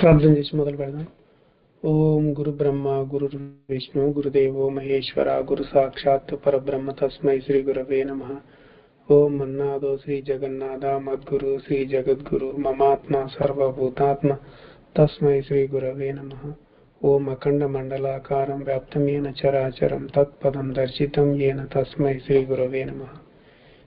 प्रार्थना जैसे मोदल करना ओम गुरु ब्रह्मा, गुरु विष्णु, गुरुदेव, महेश्वरा, गुरु साक्षात पर ब्रह्म तस्मय श्री गुरवे नम. ओम मन्नादो श्री जगन्नादा, मद्गुरु श्री जगद्गुरु, ममात्मा सर्वभूतात्मा तस्मय श्री गुरवे नम. ओम अखंड मंडलाकार व्याप्त येन चराचरम तत्पदम दर्शित येन तस्मय श्री गुरवे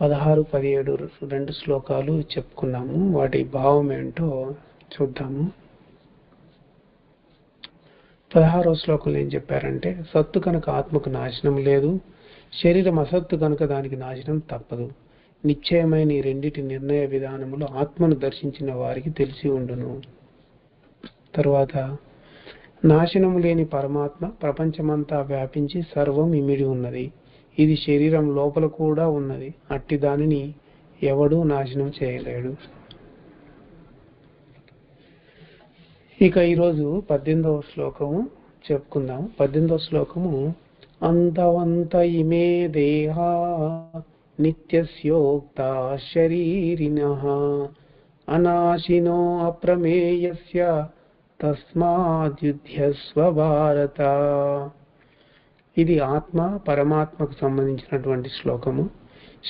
పదహారు పదిహేడు రెండు శ్లోకాలు చెప్పుకున్నాము. వాటి భావం ఏంటో చూద్దాము. పదహారో శ్లోకంలో ఏం చెప్పారంటే సత్తు కనుక ఆత్మకు నాశనం లేదు శరీరం అసత్తు కనుక దానికి నాశనం తప్పదు. నిశ్చయమైన ఈ రెండిటి నిర్ణయ విధానములు ఆత్మను దర్శించిన వారికి తెలిసి ఉండును. తరువాత నాశనము లేని పరమాత్మ ప్రపంచమంతా వ్యాపించి సర్వం ఇమిడి ఉన్నది. ఇది శరీరం లోపల కూడా ఉన్నది. అట్టి దానిని ఎవడూ నాశనం చేయలేడు. ఇక ఈరోజు పద్దెనిమిదవ శ్లోకము చెప్పుకుందాం. పద్దెనిమిదవ శ్లోకము అంతవంత ఇమే దేహ నిత్యస్యోక్త శరీరిణ అనాశినో అప్రమేయస్య తస్మాద్యుధ్యస్వ భారత. ఇది ఆత్మ పరమాత్మకు సంబంధించినటువంటి శ్లోకము.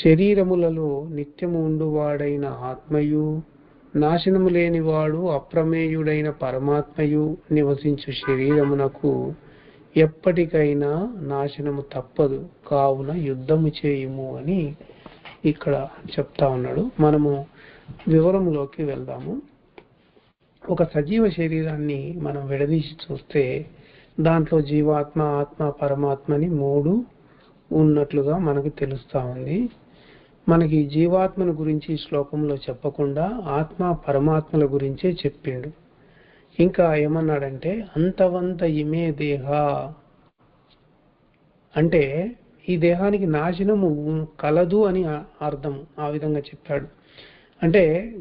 శరీరములలో నిత్యము ఉండువాడైన ఆత్మయు నాశనము లేనివాడు అప్రమేయుడైన పరమాత్మయు నివసించు శరీరమునకు ఎప్పటికైనా నాశనము తప్పదు. కావున యుద్ధము చేయుము అని ఇక్కడ చెప్తా ఉన్నాడు. మనము వివరంలోకి వెళ్దాము. ఒక సజీవ శరీరాన్ని మనం విడదీసి చూస్తే దాంట్లో జీవాత్మ ఆత్మ పరమాత్మని మూడు ఉన్నట్లుగా మనకు తెలుస్తూ ఉంది. మనకి జీవాత్మను గురించి శ్లోకంలో చెప్పకుండా ఆత్మ పరమాత్మల గురించే చెప్పిండు. ఇంకా ఏమన్నాడంటే అంతవంత ఇమే దేహ. అంటే ఈ దేహానికి నాశనము కలదు అని అర్థం ఆ విధంగా చెప్పాడు. అంటే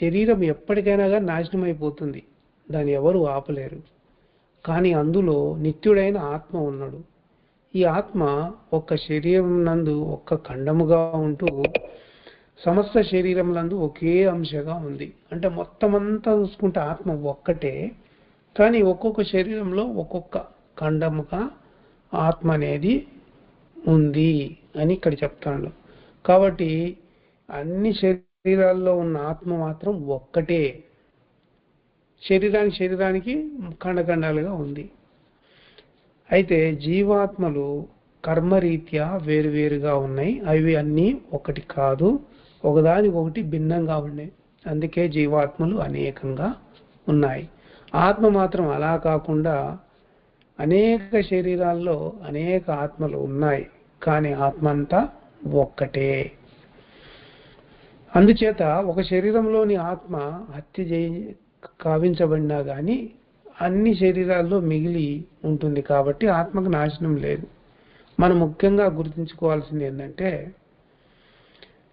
శరీరం ఎప్పటికైనా కానీ నాశనం అయిపోతుంది దాన్ని ఎవరు ఆపలేరు. కానీ అందులో నిత్యుడైన ఆత్మ ఉన్నాడు. ఈ ఆత్మ ఒక్క శరీరం నందు ఒక్క ఖండముగా ఉంటూ సమస్త శరీరం నందు ఒకే అంశగా ఉంది. అంటే మొత్తం అంతా చూసుకుంటే ఆత్మ ఒక్కటే. కానీ ఒక్కొక్క శరీరంలో ఒక్కొక్క ఖండముగా ఆత్మ అనేది ఉంది అని ఇక్కడ చెప్తాడు కాబట్టి అన్ని శరీరాల్లో ఉన్న ఆత్మ మాత్రం ఒక్కటే. శరీరానికి శరీరానికి ఖండఖండాలుగా ఉంది. అయితే జీవాత్మలు కర్మరీత్యా వేరువేరుగా ఉన్నాయి. అవి అన్నీ ఒకటి కాదు ఒకదానికి ఒకటి భిన్నంగా ఉన్నాయి. అందుకే జీవాత్మలు అనేకంగా ఉన్నాయి. ఆత్మ మాత్రం అలా కాకుండా అనేక శరీరాల్లో అనేక ఆత్మలు ఉన్నాయి. కానీ ఆత్మ అంతా ఒక్కటే. అందుచేత ఒక శరీరంలోని ఆత్మ హత్య చేయి కావించబడినా కానీ అన్ని శరీరాల్లో మిగిలి ఉంటుంది కాబట్టి ఆత్మకు నాశనం లేదు. మనం ముఖ్యంగా గుర్తుంచుకోవాల్సింది ఏంటంటే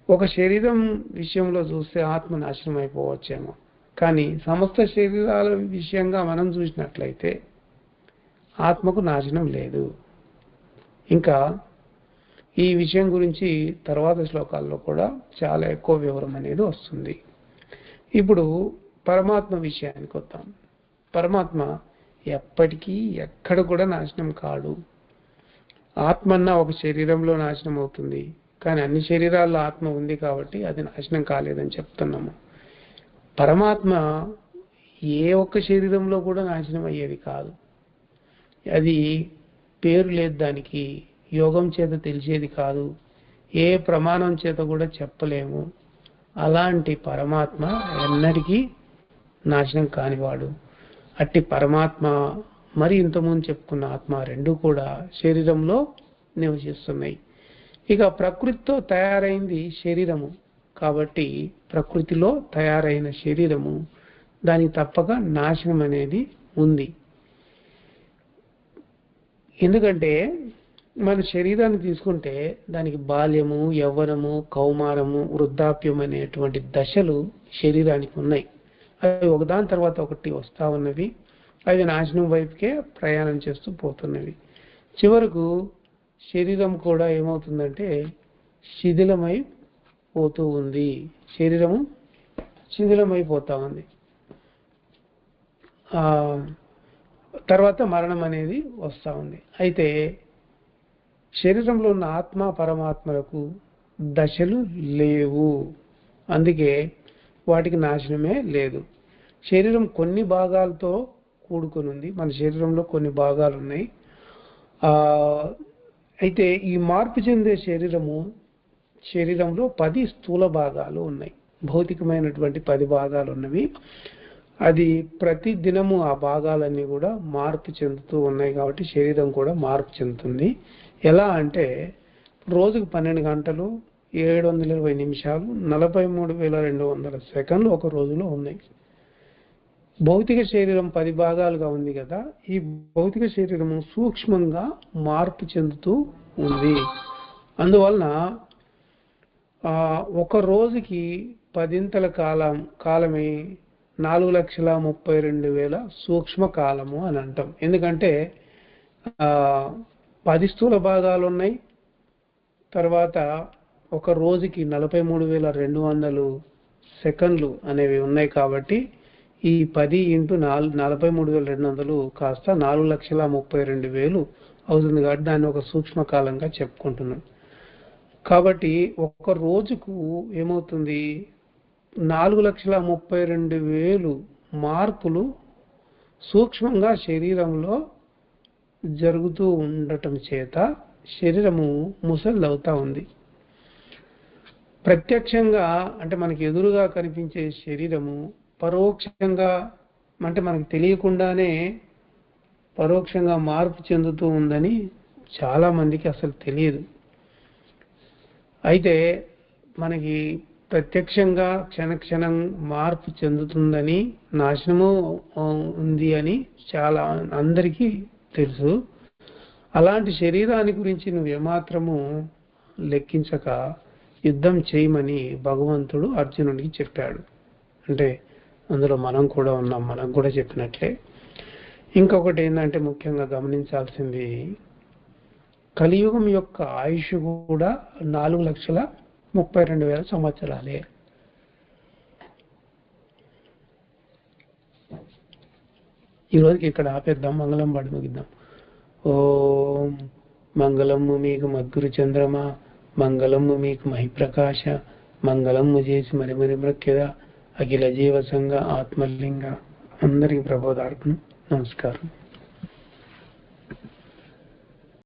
ఒక శరీరం విషయంలో చూస్తే ఆత్మ నాశనం అయిపోవచ్చేమో కానీ సమస్త శరీరాల విషయంగా మనం చూసినట్లయితే ఆత్మకు నాశనం లేదు. ఇంకా ఈ విషయం గురించి తర్వాత శ్లోకాల్లో కూడా చాలా ఎక్కువ వివరం అనేది వస్తుంది. ఇప్పుడు పరమాత్మ విషయానికి వద్దాం పరమాత్మ ఎప్పటికీ ఎక్కడ కూడా నాశనం కాడు. ఆత్మన్న ఒక శరీరంలో నాశనం అవుతుంది. కానీ అన్ని శరీరాల్లో ఆత్మ ఉంది కాబట్టి అది నాశనం కాలేదని చెప్తున్నాము. పరమాత్మ ఏ ఒక్క శరీరంలో కూడా నాశనం అయ్యేది కాదు. అది పేరు లేదు దానికి. యోగం చేత తెలిసేది కాదు. ఏ ప్రమాణం చేత కూడా చెప్పలేము. అలాంటి పరమాత్మ ఎన్నటికీ నాశనం కానివాడు. అట్టి పరమాత్మ మరి ఇంతకుముందు చెప్పుకున్న ఆత్మ రెండు కూడా శరీరంలో నివసిస్తున్నాయి. ఇక ప్రకృతితో తయారైంది శరీరము. కాబట్టి ప్రకృతిలో తయారైన శరీరము దానికి తప్పక నాశనం అనేది ఉంది. ఎందుకంటే మన శరీరాన్ని తీసుకుంటే దానికి బాల్యము యవ్వనము కౌమారము వృద్ధాప్యం అనేటువంటి దశలు శరీరానికి ఉన్నాయి. అవి ఒకదాని తర్వాత ఒకటి వస్తూ ఉన్నవి. అవి నాశనం వైపుకే ప్రయాణం చేస్తూ పోతున్నవి. చివరకు శరీరం కూడా ఏమవుతుందంటే శిథిలమై పోతూ ఉంది. శరీరము శిథిలమైపోతా ఉంది. తర్వాత మరణం అనేది వస్తూ ఉంది. అయితే శరీరంలో ఉన్న ఆత్మ పరమాత్మలకు దశలు లేవు. అందుకే వాటికి నాశనమే లేదు. శరీరం కొన్ని భాగాలతో కూడుకొని ఉంది. మన శరీరంలో కొన్ని భాగాలు ఉన్నాయి. అయితే ఈ మార్పు చెందే శరీరము శరీరంలో పది స్థూల భాగాలు ఉన్నాయి. భౌతికమైనటువంటి పది భాగాలు ఉన్నవి. అది ప్రతి దినము ఆ భాగాలన్నీ కూడా మార్పు చెందుతూ ఉన్నాయి కాబట్టి శరీరం కూడా మార్పు చెందుతుంది. ఎలా అంటే రోజుకు పన్నెండు గంటలు ఏడు వందల ఇరవై నిమిషాలు నలభై మూడు వేల రెండు వందల సెకండ్లు ఒక రోజులో ఉన్నాయి. భౌతిక శరీరం పది భాగాలుగా ఉంది కదా ఈ భౌతిక శరీరము సూక్ష్మంగా మార్పు చెందుతూ ఉంది. అందువలన ఒక రోజుకి పదింతల కాలం కాలమే నాలుగు లక్షల ముప్పై రెండు వేల సూక్ష్మ కాలము అని అంటాం. ఎందుకంటే పది స్థూల భాగాలు ఉన్నాయి. తర్వాత ఒక రోజుకి నలభై మూడు వేల రెండు వందలు సెకండ్లు అనేవి ఉన్నాయి కాబట్టి ఈ పది ఇంటూ నాలుగు నలభై మూడు వేల రెండు వందలు కాస్త నాలుగు లక్షల ముప్పై రెండు వేలు అవుతుంది కాబట్టి దాన్ని ఒక సూక్ష్మ కాలంగా చెప్పుకుంటున్నాం. కాబట్టి ఒక రోజుకు ఏమవుతుంది? నాలుగు లక్షల ముప్పై రెండు వేలు మార్పులు సూక్ష్మంగా శరీరంలో జరుగుతూ ఉండటం చేత శరీరము ముసలిదవుతా ఉంది. ప్రత్యక్షంగా అంటే మనకి ఎదురుగా కనిపించే శరీరము పరోక్షంగా అంటే మనకు తెలియకుండానే పరోక్షంగా మార్పు చెందుతూ ఉందని చాలా మందికి అసలు తెలియదు. అయితే మనకి ప్రత్యక్షంగా క్షణక్షణం మార్పు చెందుతుందని నాశనము ఉంది అని చాలా అందరికీ తెలుసు. అలాంటి శరీరాన్ని గురించి నువ్వు ఏమాత్రము లెక్కించక యుద్ధం చేయమని భగవంతుడు అర్జునుడికి చెప్పాడు. అంటే అందులో మనం కూడా ఉన్నాం మనకు కూడా చెప్పినట్లే. ఇంకొకటి ఏంటంటే ముఖ్యంగా గమనించాల్సింది కలియుగం యొక్క ఆయుష్ కూడా నాలుగు లక్షల ముప్పై రెండు వేల సంవత్సరాలే. ఈ రోజుకి ఇక్కడ ఆపేద్దాం మంగళం పాడి ముగిద్దాం. ఓం మంగళము మీకు మద్గురు చంద్రమ మంగళము మీకు మహిప్రకాశ మంగళము చేసి మరి మరి మృక్యద అఖిల జీవ సంఘ ఆత్మలింగ అందరికి ప్రబోధార్పణ. నమస్కారం.